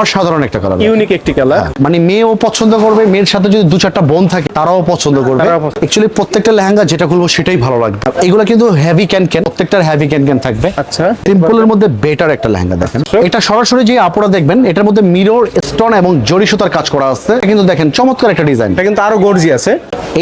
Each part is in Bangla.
অসাধারণ একটা কালার ইউনিক একটি কালার মানে মেয়েও পছন্দ করবে মেয়ের সাথে যদি দু চারটা বোন থাকে তারাও পছন্দ করবে। তারাও অ্যাকচুয়ালি প্রত্যেকটা লেহেঙ্গা যেটা খুলবো সেটাই ভালো লাগবে। এগুলো কিন্তু হেভি ক্যান ক্যান প্রত্যেকটার হেভি ক্যান ক্যান থাকবে। আচ্ছা। সিম্পলের মধ্যে বেটার একটা লেহেঙ্গা দেখেন। এটা সরাসরি যে আপুরা দেখবেন এটার মধ্যে মিরর স্টোন এবং জরি সুতার কাজ করা আছে। এটা কিন্তু দেখেন চমৎকার একটা ডিজাইন এটা কিন্তু আরও গর্জি আছে।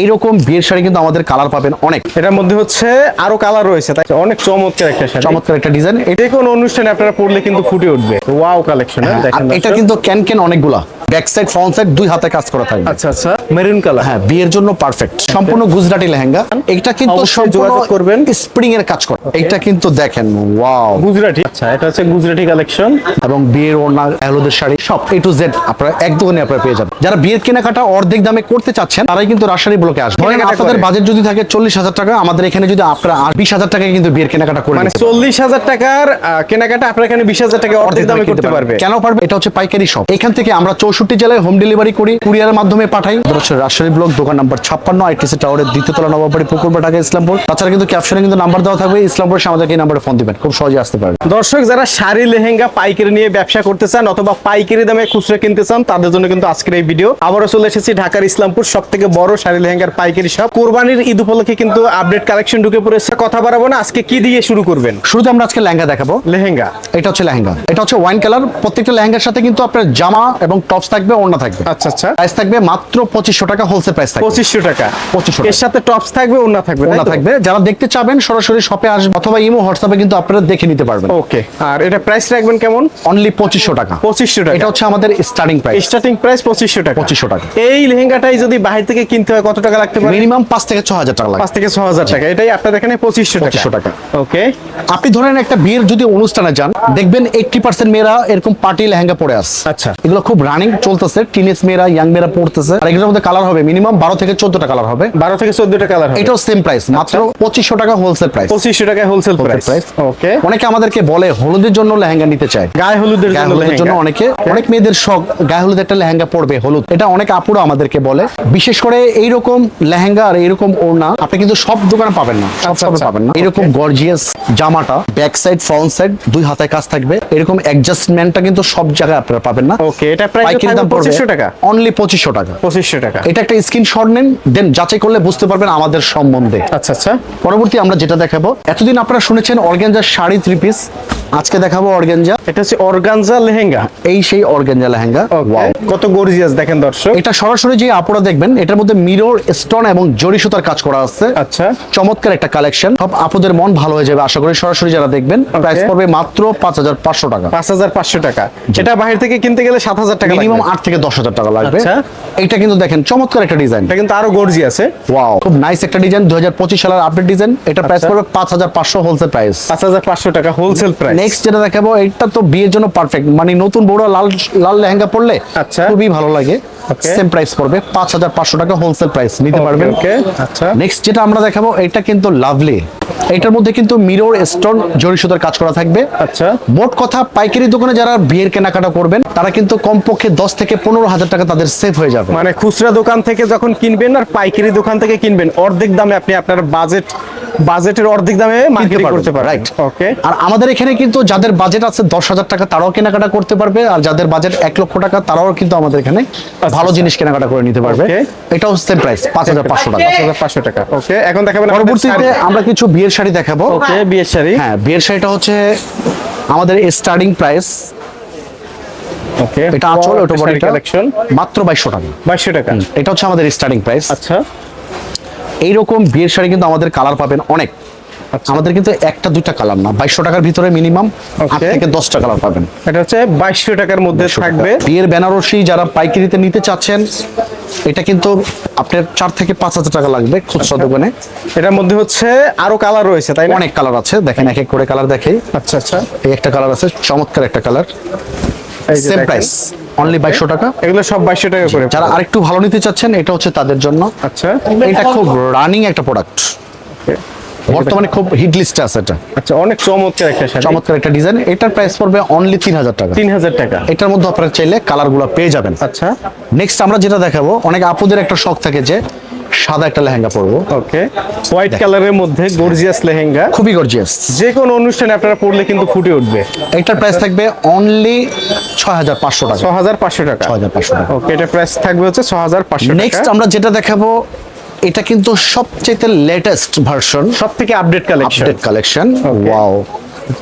এইরকম বিয়ের শাড়ি কিন্তু আমাদের কালার পাবেন অনেক। এটার মধ্যে হচ্ছে আরও কালার রয়েছে তাই অনেক চমৎকার একটা শাড়ি। চমৎকার একটা ডিজাইন যে কোন অনুষ্ঠানে আপনারা পড়লে কিন্তু ফুটে উঠবে। ওয়াও কালেকশন দেখেন এটা কিন্তু ক্যান ক্যান অনেকগুলা। ব্যাক সাইড ফ্রন্ট সাইড দুই হাতে কাজ করা থাকবে। আচ্ছা আচ্ছা মেরুন কালার। হ্যাঁ বিয়ের জন্য পারফেক্ট সম্পূর্ণ গুজরাটি লেহেঙ্গা। এটা কিন্তু যোগাযোগ করবেন। স্প্রিং এর কাজ করে। এটা কিন্তু দেখেন ওয়াও গুজরাটি। আচ্ছা এটা হচ্ছে গুজরাটি কালেকশন এবং বিয়ের ওড়না হলুদের শাড়ি সব এ টু জেড আপনারা এক দোকানে আপনারা পেয়ে যাবেন। যারা বিয়ের কেনাকাটা অর্ধেক দামে করতে চাচ্ছেন তারাই কিন্তু রাজশাহী ব্লকে আসবে। আপনাদের বাজেট যদি থাকে চল্লিশ হাজার টাকা আমাদের এখানে যদি আপনারা বিশ হাজার টাকায় কিন্তু বিয়ের কেনাকাটা করে মানে চল্লিশ হাজার টাকার কেনাকাটা আপনার এখানে বিশ হাজার টাকা অর্ধেক দামে করতে পারবে। কেন পারবে? এটা হচ্ছে পাইকারি শপ এখান থেকে আমরা চৌষট্টি জেলায় হোম ডেলিভারি করি কুরিয়ারের মাধ্যমে পাঠাই। হচ্ছে রাজশাহী ব্লক দোকান নাম্বার ছাপ্পান্ন আইটিসি টাওয়ারের দ্বিতীয় তলা নবাবাড়ি পুকুরবা ঢাকা ইসলামপুর। তাছাড়া কিন্তু ক্যাপশনে কিন্তু নাম্বার দেওয়া থাকবে ইসলামপুর আমাদেরকে এই নাম্বারে ফোন দিবেন খুব সহজে আসতে পারবেন। দর্শক যারা শাড়ি লেহেঙ্গা পাইকারি নিয়ে ব্যবসা করতে চান অথবা পাইকারি দামে খুচরা কিনতে চান তাদের জন্য কিন্তু আজকের এই ভিডিও আবারও চলে এসেছি ঢাকার ইসলামপুর সব থেকে বড় শাড়ি লেহেঙ্গার পাইকারি সব কোরবানির ঈদ উপলক্ষে কিন্তু আপডেট কালেকশন ঢুকে পড়েছে। কথা বাড়াবো না আজকে কি দিয়ে শুরু করবেন? শুরুতে আমরা আজকে লেহেঙ্গা দেখাবো। লেহেঙ্গা। এটা হচ্ছে লেহেঙ্গা। এটা হচ্ছে ওয়াইন কালার প্রত্যেকটা লেহেঙ্গার সাথে কিন্তু আপনার জামা এবং টপস থাকবে ওড়না থাকবে। আচ্ছা আচ্ছা। প্রাইস থাকবে মাত্র পঁচিশশো টাকা হোলসেল প্রাইস থাকবে। পঁচিশশো টাকা। 2500 টাকা। এর সাথে টপস থাকবে ওন্না থাকবে ওড়না থাকবে। যারা দেখতে চাবেন সরাসরি শপে আসবে অথবা ইমো হোয়াটসঅ্যাপে কিন্তু আপনারা দেখে নিতে পারবেন। ওকে আর এটা প্রাইস রাখবেন কেমন? অনলি পঁচিশশো টাকা। পঁচিশশো টাকা। এটা হচ্ছে আমাদের স্টার্টিং প্রাইস স্টার্টিং প্রাইস পঁচিশশো টাকা। 2500 টাকা। এই লেহেঙ্গাটাই যদি বাহির থেকে কিনতে হয় কত টাকা লাগতে পারে? মিনিমাম পাঁচ থেকে ছ হাজার টাকা পাঁচ থেকে ছ হাজার টাকা। এটাই আপনাদের এখানে পঁচিশশো টাকা। 2500 টাকা। ওকে আপনি ধরেন একটা বিয়ের যদি অনুষ্ঠানে যান দেখবেন এইটটি পার্সেন্ট মেয়েরা এরকম পার্টি লেহেঙ্গা পরে আসছে। আচ্ছা। এগুলো খুব রানিং চলতেছে টিনেজ মেয়েরা ইয়াং মেয়েরা পড়তেছে। আর এগুলোর মধ্যে কালার হবে মিনিমাম বারো থেকে চোদ্দটা কালার হবে। বারো থেকে চোদ্দটা কালার হবে। এটাও সেম প্রাইস মাত্র পঁচিশশো টাকা হোলসেল প্রাইস পঁচিশশো টাকায় হোলসেল প্রাইস ওকে অনেকে আমাদেরকে বলে হলুদের জন্য লেহেঙ্গা নিতে চায়। গায়ে হলুদের জন্য অনেকে অনেক মেয়েদের শখ গায়ে হলুদ একটা লেহেঙ্গা পরবে হলুদ। এটা অনেক আপুরা আমাদেরকে বলে। বিশেষ করে এইরকম লেহেঙ্গা আর এইরকম ওড়না আপনি কিন্তু সব দোকানে পাবেন না। সব আচ্ছা, আচ্ছা। পাবেন না। এরকম গর্জিয়াস জামাটা ব্যাক সাইড ফ্রন্ট সাইড দুই হাতায় কাজ থাকবে। এরকম অ্যাডজাস্টমেন্টটা কিন্তু সব জায়গায় আপনারা পাবেন না। ওকে এটা প্রাইস দাম পড়বে? পঁচিশশো টাকা। অনলি পঁচিশশো টাকা। পঁচিশশো টাকা। এটা একটা স্ক্রিনশট নেন দেন যাচাই করলে বুঝতে পারবেন আমাদের সম্বন্ধে। আচ্ছা আচ্ছা। পরবর্তী আমরা যেটা দেখাবো এতদিন আপনারা শুনেছেন অর্গেঞ্জার শাড়ি থ্রি পিস আজকে দেখাবো অর্গেঞ্জা এটা হচ্ছে অর্গানজা লেহেঙ্গা। এই সেই অর্গেঞ্জা লেহেঙ্গা ওয়াও কত গর্জিয়াস দেখেন দর্শক। এটা সরাসরি যে আপুরা দেখবেন এটার মধ্যে মিরর স্টোন এবং জরি সুতার কাজ করা আছে। আচ্ছা। চমৎকার একটা কালেকশন সব আপুদের মন ভালো হয়ে যাবে আশা করি সরাসরি যারা দেখবেন প্রাইস পড়বে মাত্র পাঁচ হাজার পাঁচশো টাকা। পাঁচ হাজার পাঁচশো টাকা। এটা বাহির থেকে কিনতে গেলে সাত হাজার টাকা মিনিমাম মিনিমাম আট থেকে দশ হাজার টাকা লাগবে আচ্ছা। এটা কিন্তু দেখেন চমৎকার একটা ডিজাইন এটা কিন্তু আরও গর্জি আছে ওয়াও খুব নাইস একটা ডিজাইন দুই হাজার পঁচিশ সালের আপডেট ডিজাইন এটা প্রাইস আচ্ছা। পড়বে পাঁচ হাজার পাঁচশো হোলসেল প্রাইস পাঁচ হাজার পাঁচশো টাকা হোলসেল প্রাইস নেক্সট যেটা দেখাবো এটা তো বিয়ের জন্য পারফেক্ট মানে নতুন বড় লাল লাল লেহেঙ্গা পড়লে আচ্ছা। খুবই ভালো লাগে. সেম প্রাইস পড়বে পাঁচ হাজার পাঁচশো টাকা হোলসেল প্রাইস নিতে পারবেন। আচ্ছা। নেক্সট যেটা আমরা দেখাবো এটা কিন্তু লাভলি এটার মধ্যে কিন্তু মিরর স্টোন জরি সুতার কাজ করা থাকবে। আচ্ছা। মোট কথা পাইকারি দোকানে যারা বিয়ের কেনাকাটা করবেন তারা কিন্তু কমপক্ষে দশ থেকে পনেরো হাজার টাকা তাদের সেভ হয়ে যাবে। মানে খুচরা দোকান থেকে যখন কিনবেন আর পাইকারি দোকান থেকে কিনবেন অর্ধেক দামে আপনি আপনার বাজেট বাজেটের অর্ধেক দামে মার্কেটিং করতে পারেন right. ওকে আর আমাদের এখানে কিন্তু যাদের বাজেট আছে দশ হাজার টাকা তারাও কেনাকাটা করতে পারবে। আর যাদের বাজেট এক লক্ষ টাকা তারাও কিন্তু আমাদের এখানে ভালো জিনিস কেনাকাটা করে নিতে পারবে. এটাও সেম প্রাইস পাঁচ হাজার পাঁচশো টাকা। পাঁচ হাজার পাঁচশো টাকা। ওকে এখন দেখাবেন পরবর্তীতে আমরা কিছু বিয়ের শাড়ি দেখাবো। ওকে বিয়ের শাড়ি। হ্যাঁ বিয়ের শাড়িটা হচ্ছে আমাদের স্টার্টিং প্রাইস ওকে এটা আঁচল ওটা বডিটা কালেকশন মাত্র বাইশশো টাকা। বাইশশো টাকা। এটা হচ্ছে আমাদের স্টার্টিং প্রাইস আচ্ছা। এইরকম বিয়ের শাড়ি কিন্তু আমাদের কালার পাবেন অনেক। আচ্ছা। আমাদের কিন্তু একটা দুইটা কালার না বাইশশো টাকার ভিতরে মিনিমাম আট থেকে দশটা কালার পাবেন। এটা হচ্ছে বাইশশো টাকার মধ্যে থাকবে। বিয়ের বেনারসি যারা পাইকারিতে নিতে চাচ্ছেন এটা কিন্তু আপনার চার থেকে পাঁচ হাজার টাকা লাগবে খুচরা দোকানে। এটার মধ্যে হচ্ছে আরও কালার রয়েছে তাই অনেক কালার আছে দেখেন এক এক করে কালার দেখে আচ্ছা আচ্ছা। এই একটা কালার আছে চমৎকার একটা কালার সেম প্রাইস অনলি বাইশশো টাকা? এগুলো সব বাইশশো টাকা করে যারা আরেকটু ভালো নিতে চাচ্ছেন এটা হচ্ছে তাদের জন্য। আচ্ছা। এটা খুব রানিং একটা প্রোডাক্ট বর্তমানে খুব হিট লিস্টে আছে এটা। আচ্ছা অনেক চমৎকার একটা শাড়ি। চমৎকার একটা ডিজাইন এটার প্রাইস পড়বে অনলি তিন হাজার টাকা। তিন হাজার টাকা। এটার মধ্যে আপনারা চাইলে কালারগুলো পেয়ে যাবেন। আচ্ছা। নেক্সট আমরা যেটা দেখাবো অনেক আপুদের একটা শখ থাকে যে সাদা একটা লেহেঙ্গা পরবো। ওকে হোয়াইট কালারের মধ্যে গর্জিয়াস লেহেঙ্গা। খুবই গর্জিয়াস যে কোনো অনুষ্ঠানে আপনারা পড়লে কিন্তু ফুটে উঠবে। এটার প্রাইস থাকবে অনলি ছয় হাজার পাঁচশো টাকা। ছ হাজার পাঁচশো টাকা। ছয় হাজার পাঁচশো টাকা। ওকে এটা প্রাইস থাকবে হচ্ছে ছ হাজার পাঁচশো নেক্সট আমরা যেটা দেখাবো এটা কিন্তু সবচেয়ে লেটেস্ট ভার্সন সব থেকে update collection update collection wow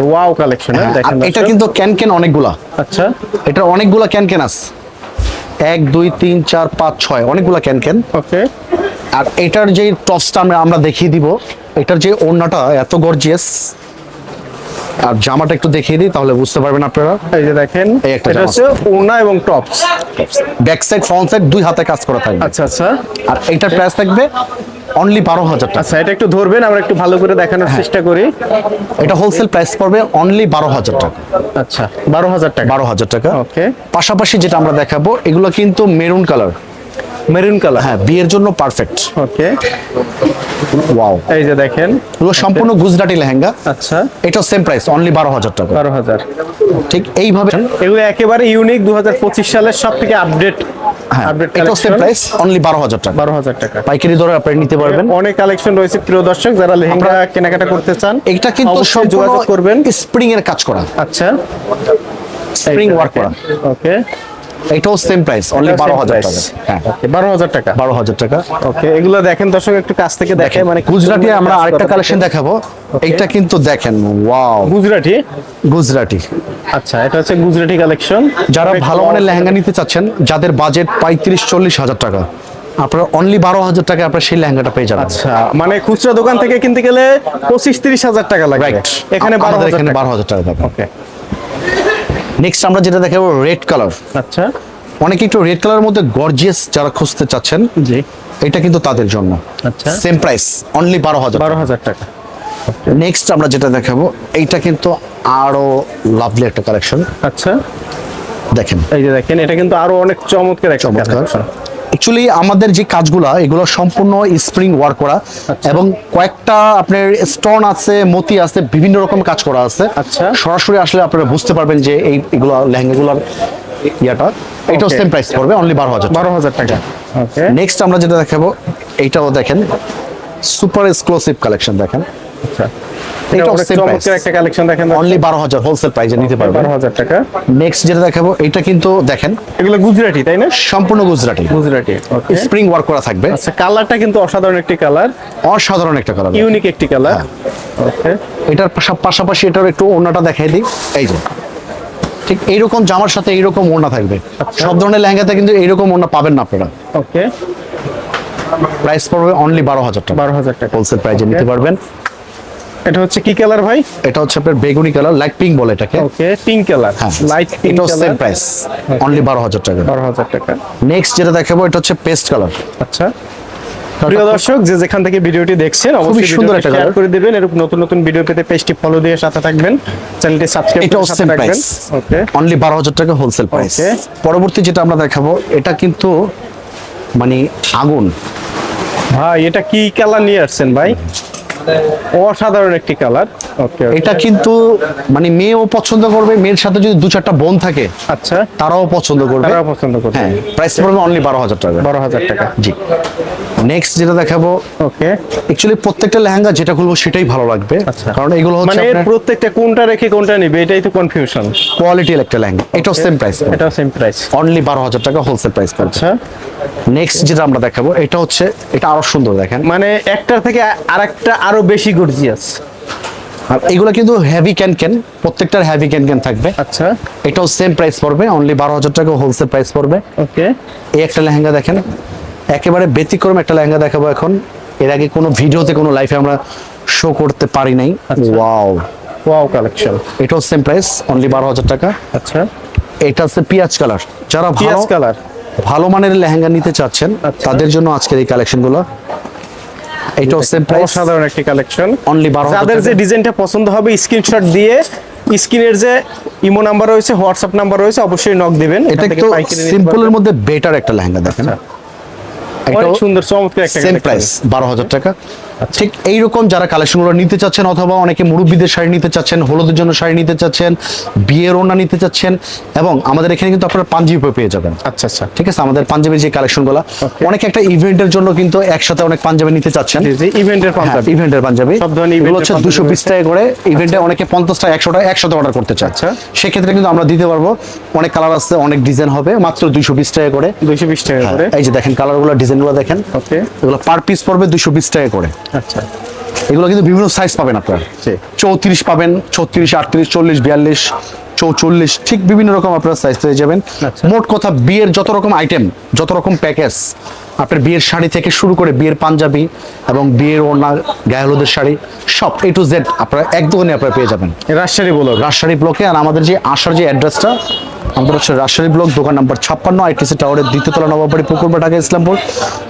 wow collection দেখেন এটা কিন্তু ক্যান ক্যান অনেকগুলা। আচ্ছা। এটা অনেকগুলা ক্যান ক্যান আছে। এক দুই তিন চার পাঁচ ছয় অনেকগুলা ক্যান ক্যান ওকে আর এটার যে টপসটা আমরা আমরা দেখিয়ে দিব এটার যে ওড়নাটা এত গর্জিয়াস আর জামাটা একটু দেখিয়ে দিই তাহলে বুঝতে পারবেন আপনারা। এই যে দেখেন এটা হচ্ছে ওনা এবং tops back side front side দুই হাতে কাজ করা থাকবে। আচ্ছা আচ্ছা। আর এইটার প্রাইস থাকবে অনলি বারো হাজার টাকা। আচ্ছা এটা একটু ধরবেন আমরা একটু ভালো করে দেখানোর হ্যাঁ। চেষ্টা করি। এটা হোলসেল প্রাইস পড়বে অনলি বারো হাজার টাকা। আচ্ছা বারো হাজার টাকা। বারো হাজার টাকা। ওকে পাশাপাশি যেটা আমরা দেখাবো এগুলো কিন্তু মেরুন কালার মেরুন কালার হ্যাঁ বিয়ের জন্য পারফেক্ট ওকে ওয়াও এই যে দেখেন। এগুলো সম্পূর্ণ গুজরাটি লেহেঙ্গা। আচ্ছা। এটা সেম প্রাইস অনলি বারো হাজার টাকা। বারো হাজার। ঠিক এইভাবে এগুলো একেবারে ইউনিক দু সালের সব থেকে আপডেট হ্যাঁ আপডেট এটাও সেম প্রাইস অনলি বারো হাজার টাকা। বারো হাজার টাকা। পাইকারি দরে আপনি নিতে পারবেন। অনেক কালেকশন রয়েছে প্রিয় দর্শক যারা লেহেঙ্গা কেনাকাটা করতে চান এটা কিন্তু যোগাযোগ করবেন। স্প্রিং এর কাজ করা। আচ্ছা। স্প্রিং ওয়ার্ক করা। ওকে এটাও সেম প্রাইস অনলি বারো হাজার টাকা। হ্যাঁ বারো হাজার টাকা। বারো হাজার টাকা। ওকে এগুলো দেখেন দর্শক একটু কাছ থেকে দেখে মানে গুজরাটি আমরা আরেকটা কালেকশন দেখাবো। এইটা কিন্তু দেখেন ওয়াও গুজরাটি? গুজরাটি। আচ্ছা এটা হচ্ছে গুজরাটি কালেকশন যারা ভালো মানের লেহেঙ্গা নিতে চাচ্ছেন যাদের বাজেট পঁয়ত্রিশ চল্লিশ হাজার টাকা আপনার অনলি বারো হাজার টাকা আপনার সেই লেহেঙ্গাটা পেয়ে যাবেন। আচ্ছা মানে খুচরা দোকান থেকে কিনতে গেলে পঁচিশ তিরিশ হাজার টাকা লাগবে। এখানে বারো হাজার টাকা। ওকে নেক্সট আমরা যেটা দেখাবো রেড কালার আচ্ছা। অনেকে একটু রেড কালার মধ্যে গর্জিয়াস যারা খুঁজতে চাচ্ছেন জি। এটা কিন্তু তাদের জন্য। আচ্ছা। সেম প্রাইস অনলি বারো হাজার বারো হাজার টাকা। নেক্সট আমরা যেটা দেখাবো এইটা কিন্তু আরও লাভলি একটা কালেকশন আচ্ছা। দেখেন। এই যে দেখেন এটা কিন্তু আরও অনেক চমৎকার একটা চমৎকার। অ্যাকচুয়ালি আমাদের যে কাজগুলা এগুলো সম্পূর্ণ স্প্রিং ওয়ার্ক করা আচ্ছা। এবং কয়েকটা আপনার স্টোন আছে মতি আছে বিভিন্ন রকম কাজ করা আছে আচ্ছা। সরাসরি আসলে আপনারা বুঝতে পারবেন যে এই এগুলো লেহেঙ্গাগুলোর ইয়াটা এটাও. সেম প্রাইস পড়বে অনলি বারো হাজার বারো হাজার টাকা ওকে নেক্সট আমরা যেটা দেখাবো এইটাও দেখেন সুপার এক্সক্লুসিভ কালেকশন দেখেন আচ্ছা একটা কালেকশন দেখেন অনলি বারো হাজার হোলসেল প্রাইসে নিতে পারবেন বারো হাজার টাকা। নেক্সট যেটা দেখাবো এটা কিন্তু দেখেন এগুলো গুজরাটি তাই না? সম্পূর্ণ গুজরাটি। গুজরাটি স্প্রিং ওয়ার্ক করা থাকবে। আচ্ছা কালারটা কিন্তু অসাধারণ একটি কালার অসাধারণ একটা কালার ইউনিক একটি কালার ওকে এটার পাশাপাশি এটার একটু ওড়নাটা দেখাই দিই। এই যে ঠিক এইরকম জামার সাথে এইরকম ওড়না থাকবে। সব ধরনের লেহেঙ্গাতে কিন্তু এইরকম ওড়না পাবেন না আপনারা। ওকে প্রাইস পড়বে অনলি বারো হাজার টাকা। বারো হাজার টাকা। হোলসেল প্রাইজে নিতে পারবেন। এটা হচ্ছে কি কালার ভাই? এটা হচ্ছে আপনার বেগুনি কালার লাইট পিঙ্ক বলে এটাকে। Okay pink colour light pink এটাও সেম প্রাইস অনলি বারো হাজার টাকা। বারো হাজার টাকা। নেক্সট যেটা দেখাবো এটা হচ্ছে পেস্ট কালার আচ্ছা। প্রিয় দর্শক যে যেখান থেকে ভিডিওটি দেখছেন অবশ্যই সুন্দর একটা শেয়ার করে দিবেন এরকম নতুন নতুন ভিডিও পেতে পেজটি ফলো দিয়ে সাথে থাকবেন চ্যানেলটি সাবস্ক্রাইব করে সাথে প্রাইস ওকে অনলি বারো হাজার টাকা হোলসেল প্রাইস পরবর্তী যেটা আমরা দেখাবো এটা কিন্তু মানে আগুন। ভাই এটা কি কালার নিয়ে আসছেন ভাই? অসাধারণ একটি কালার। ওকে এটা কিন্তু মানে মেয়েও পছন্দ করবে মেয়ের সাথে যদি দু চারটা বোন থাকে আচ্ছা। তারাও পছন্দ করবে। তারাও পছন্দ করবে। হ্যাঁ প্রাইস পড়বে অনলি বারো হাজার টাকা। বারো হাজার টাকা। জি। নেক্সট যেটা দেখাবো ওকে অ্যাকচুয়ালি প্রত্যেকটা লেহেঙ্গা যেটা খুলবো সেটাই ভালো লাগবে। আচ্ছা। কারণ এগুলো হচ্ছে মানে প্রত্যেকটা কোনটা রেখে কোনটা নিবে এটাই তো কনফিউশন কোয়ালিটি একটা লেহেঙ্গা। এটাও সেম প্রাইস এটাও সেম প্রাইস অনলি বারো হাজার টাকা হোলসেল প্রাইস আচ্ছা। নেক্সট যেটা আমরা দেখাবো এটা হচ্ছে এটা আরও সুন্দর দেখেন। মানে একটার থেকে আরেকটা আরও বেশি গর্জিয়াস আর এগুলো কিন্তু হেভি ক্যান ক্যান প্রত্যেকটার হেভি ক্যান ক্যান থাকবে। আচ্ছা। এটাও সেম প্রাইস পড়বে অনলি বারো হাজার টাকা হোলসেল প্রাইস পড়বে। ওকে এই একটা লেহেঙ্গা দেখেন একেবারে ব্যতিক্রম একটা লেহেঙ্গা দেখাবো এখন। এর আগে কোনো ভিডিওতে কোনো লাইফে আমরা শো করতে পারি নাই। ওয়াও ওয়াও কালেকশন এটাও সেম প্রাইস অনলি বারো হাজার টাকা। আচ্ছা। এটা হচ্ছে পিঁয়াজ কালার যারা পিয়াজ কালার ভালো মানের লেহেঙ্গা নিতে চাচ্ছেন আচ্ছা। তাদের জন্য আজকের এই কালেকশনগুলো এটাও সেম প্রাইস অসাধারণ একটি কালেকশন অনলি বারো যাদের যে ডিজাইনটা পছন্দ হবে স্ক্রিনশট দিয়ে স্ক্রিনের যে ইমো নাম্বার রয়েছে হোয়াটসঅ্যাপ নাম্বার রয়েছে অবশ্যই নক দিবেন। এটা একটু সিম্পলের মধ্যে বেটার একটা লেহেঙ্গা দেখেন। আচ্ছা। সুন্দর চমৎকার একটা সেম প্রাইস বারো হাজার টাকা। ঠিক এইরকম যারা কালেকশনগুলো নিতে চাচ্ছেন অথবা অনেকে মুরব্বীদের শাড়ি নিতে চাচ্ছেন হলুদের জন্য শাড়ি নিতে চাচ্ছেন বিয়ের ওনা নিতে চাচ্ছেন এবং আমাদের এখানে কিন্তু আপনারা পাঞ্জাবি পেয়ে যাবেন। আচ্ছা আচ্ছা। ঠিক আছে? আমাদের পাঞ্জাবির যে কালেকশনগুলো. অনেক একটা ইভেন্টের জন্য কিন্তু একসাথে অনেক পাঞ্জাবি নিতে চাচ্ছেন। ইভেন্টের পাঞ্জাবি। ইভেন্টের পাঞ্জাবি। সব ধরনের এগুলো হচ্ছে দুশো বিশ। টাকা করে ইভেন্টে অনেকে পঞ্চাশটা একশোটা একসাথে অর্ডার করতে চায়। আচ্ছা। সেক্ষেত্রে কিন্তু আমরা দিতে পারব। অনেক কালার আছে অনেক ডিজাইন হবে মাত্র দুইশো বিশ টাকা করে। দুইশো বিশ টাকা হ্যাঁ, করে। এই যে দেখেন কালারগুলো ডিজাইনগুলো দেখেন। ওকে এগুলো পার পিস পড়বে দুইশো বিশ টাকা করে। আচ্ছা। এগুলো কিন্তু বিভিন্ন সাইজ পাবেন আপনার। চৌত্রিশ পাবেন ছত্রিশ আটত্রিশ চল্লিশ বিয়াল্লিশ। চৌচল্লিশ ঠিক বিভিন্ন রকম আপনার সাইজ পেয়ে যাবেন। আচ্ছা। মোট কথা বিয়ের যত রকম আইটেম যত রকম প্যাকেজ আপনার বিয়ের শাড়ি থেকে শুরু করে বিয়ের পাঞ্জাবি এবং বিয়ের ওড়না গায়ে হলুদের শাড়ি সব এ টু জেড আপনারা এক দোকানে আপনারা পেয়ে যাবেন। রাজশাহী বলো। রাজশাহী ব্লকে আর আমাদের যে আসার যে অ্যাড্রেসটা আমাদের হচ্ছে রাজশাহী ব্লক দোকান নাম্বার ছাপ্পান্ন আইটিসি টাওয়ারের দ্বিতীয়তলা নবাবাড়ি পুকুরবা ঢাকা ইসলামপুর।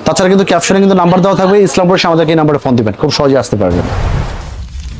তাছাড়া কিন্তু ক্যাপশনে কিন্তু নাম্বার দেওয়া থাকবে ইসলামপুর আমাদেরকে এই নাম্বারে ফোন দিবেন খুব সহজে আসতে পারবেন।